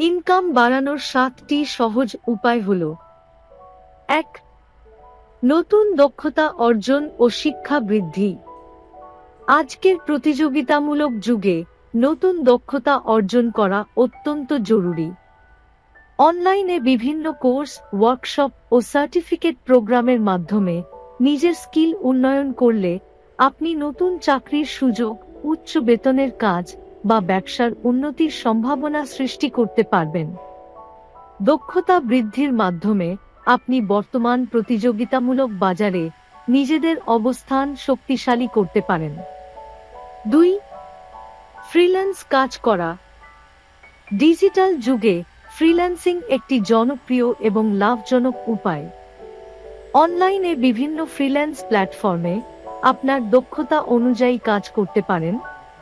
Income বাড়ানোর সাতটি সহজ উপায় হল। এক, নতুন দক্ষতা অর্জন ও শিক্ষা বৃদ্ধি। আজকের প্রতিযোগিতামূলক যুগে নতুন দক্ষতা অর্জন করা অত্যন্ত জরুরি। অনলাইনে বিভিন্ন কোর্স, ওয়ার্কশপ ও সার্টিফিকেট প্রোগ্রামের মাধ্যমে নিজের স্কিল উন্নয়ন করলে আপনি নতুন চাকরির সুযোগ, উচ্চ বেতনের কাজ বা ব্যবসার উন্নতির সম্ভাবনা সৃষ্টি করতে পারবেন। দক্ষতা বৃদ্ধির মাধ্যমে আপনি বর্তমান প্রতিযোগিতামূলক বাজারে নিজেদের অবস্থান শক্তিশালী করতে পারেন। দুই, ফ্রিল্যান্স কাজ করা। ডিজিটাল যুগে ফ্রিল্যান্সিং একটি জনপ্রিয় এবং লাভজনক উপায়। অনলাইনে বিভিন্ন ফ্রিল্যান্স প্ল্যাটফর্মে আপনার দক্ষতা অনুযায়ী কাজ করতে পারেন।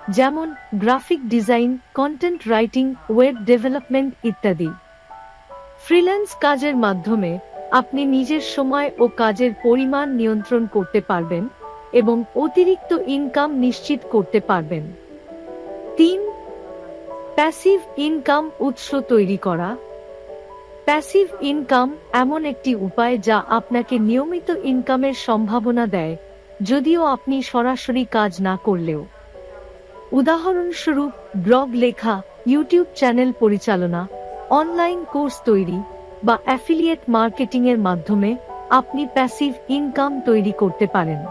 যেমন graphic design content writing web development ইত্যাদি। ফ্রিল্যান্স কাজের মাধ্যমে আপনি নিজের সময় ও কাজের পরিমাণ নিয়ন্ত্রণ করতে পারবেন এবং অতিরিক্ত ইনকাম নিশ্চিত করতে পারবেন। তিন প্যাসিভ ইনকাম উৎস তৈরি করা। প্যাসিভ ইনকাম এমন একটি উপায় যা আপনাকে নিয়মিত ইনকামের সম্ভাবনা দেয়, যদিও আপনি সরাসরি কাজ না করলেও। উদাহরণস্বরূপ ব্লগ লেখা, ইউটিউব চ্যানেল পরিচালনা, অনলাইন কোর্স তৈরি বা অ্যাফিলিয়েট মার্কেটিং এর মাধ্যমে আপনি প্যাসিভ ইনকাম তৈরি করতে পারেন।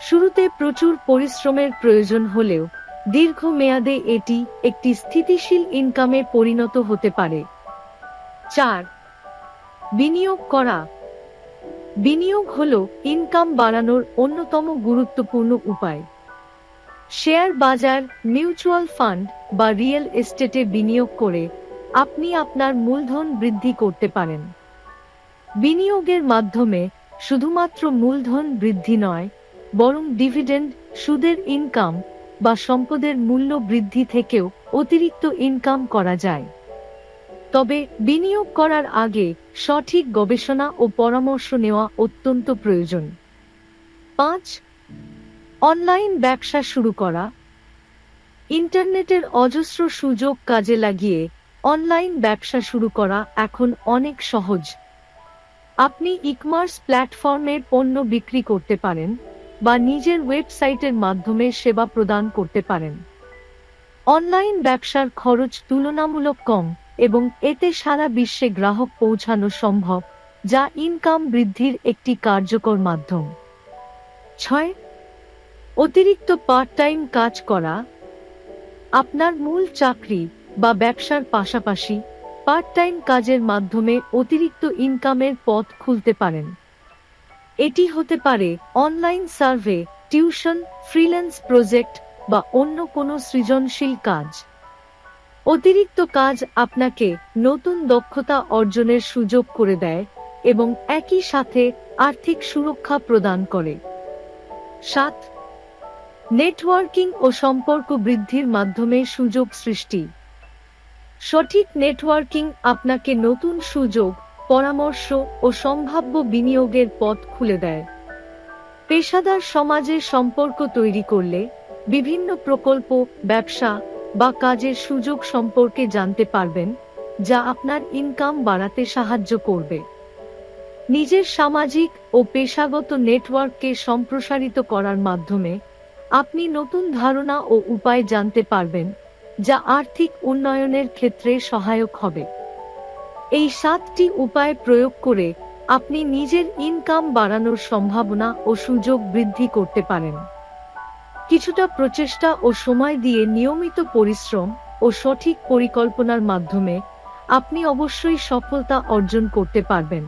শুরুতে প্রচুর পরিশ্রমের প্রয়োজন হলেও দীর্ঘমেয়াদে এটি একটি স্থিতিশীল ইনকামে পরিণত হতে পারে। চার, বিনিয়োগ করা। বিনিয়োগ হল ইনকাম বাড়ানোর অন্যতম গুরুত্বপূর্ণ উপায়। শেয়ার বাজার, মিউচুয়াল ফান্ড বা রিয়েল এস্টেটে বিনিয়োগ করে আপনি আপনার মূলধন বৃদ্ধি করতে পারেন। বিনিয়োগের মাধ্যমে শুধুমাত্র মূলধন বৃদ্ধি নয়, বরং ডিভিডেন্ড, সুদের ইনকাম বা সম্পদের মূল্য বৃদ্ধি থেকেও অতিরিক্ত ইনকাম করা যায়। তবে বিনিয়োগ করার আগে সঠিক গবেষণা ও পরামর্শ নেওয়া অত্যন্ত প্রয়োজন। পাঁচ অনলাইন ব্যবসা শুরু করা। ইন্টারনেটের অজস্র সুযোগ কাজে লাগিয়ে অনলাইন ব্যবসা শুরু করা এখন অনেক সহজ। আপনি ইকমার্স প্ল্যাটফর্মের পণ্য বিক্রি করতে পারেন বা নিজের ওয়েবসাইটের মাধ্যমে সেবা প্রদান করতে পারেন। অনলাইন ব্যবসার খরচ তুলনামূলক কম এবং এতে সারা বিশ্বে গ্রাহক পৌঁছানো সম্ভব, যা ইনকাম বৃদ্ধির একটি কার্যকর মাধ্যম। ছয় অতিরিক্ত পার্ট টাইম কাজ করা, আপনার মূল চাকরি বা ব্যবসার পাশাপাশি পার্ট টাইম কাজের মাধ্যমে অতিরিক্ত ইনকামের পথ খুলতে পারেন। এটি হতে পারে online survey tuition freelance project বা অন্য কোনো সৃজনশীল কাজ। অতিরিক্ত কাজ আপনাকে নতুন দক্ষতা অর্জনের সুযোগ করে দেয় এবং একই সাথে আর্থিক সুরক্ষা প্রদান করে। সাত নেটওয়ার্কিং ও সম্পর্ক বৃদ্ধির মাধ্যমে সুযোগ সৃষ্টি। সঠিক নেটওয়ার্কিং আপনাকে নতুন সুযোগ, পরামর্শ ও সম্ভাব্য বিনিয়োগের পথ খুলে দেয়। পেশাদার সমাজে সম্পর্ক তৈরি করলে বিভিন্ন প্রকল্প, ব্যবসা বা কাজের সুযোগ সম্পর্কে জানতে পারবেন, যা আপনার ইনকাম বাড়াতে সাহায্য করবে। নিজের সামাজিক ও পেশাগত নেটওয়ার্ককে সম্প্রসারিত করার মাধ্যমে আপনি নতুন ধারণা ও উপায় জানতে পারবেন, যা আর্থিক উন্নয়নের ক্ষেত্রে সহায়ক হবে। এই সাতটি উপায় প্রয়োগ করে আপনি নিজের ইনকাম বাড়ানোর সম্ভাবনা ও সুযোগ বৃদ্ধি করতে পারেন। কিছুটা প্রচেষ্টা ও সময় দিয়ে নিয়মিত পরিশ্রম ও সঠিক পরিকল্পনার মাধ্যমে আপনি অবশ্যই সফলতা অর্জন করতে পারবেন।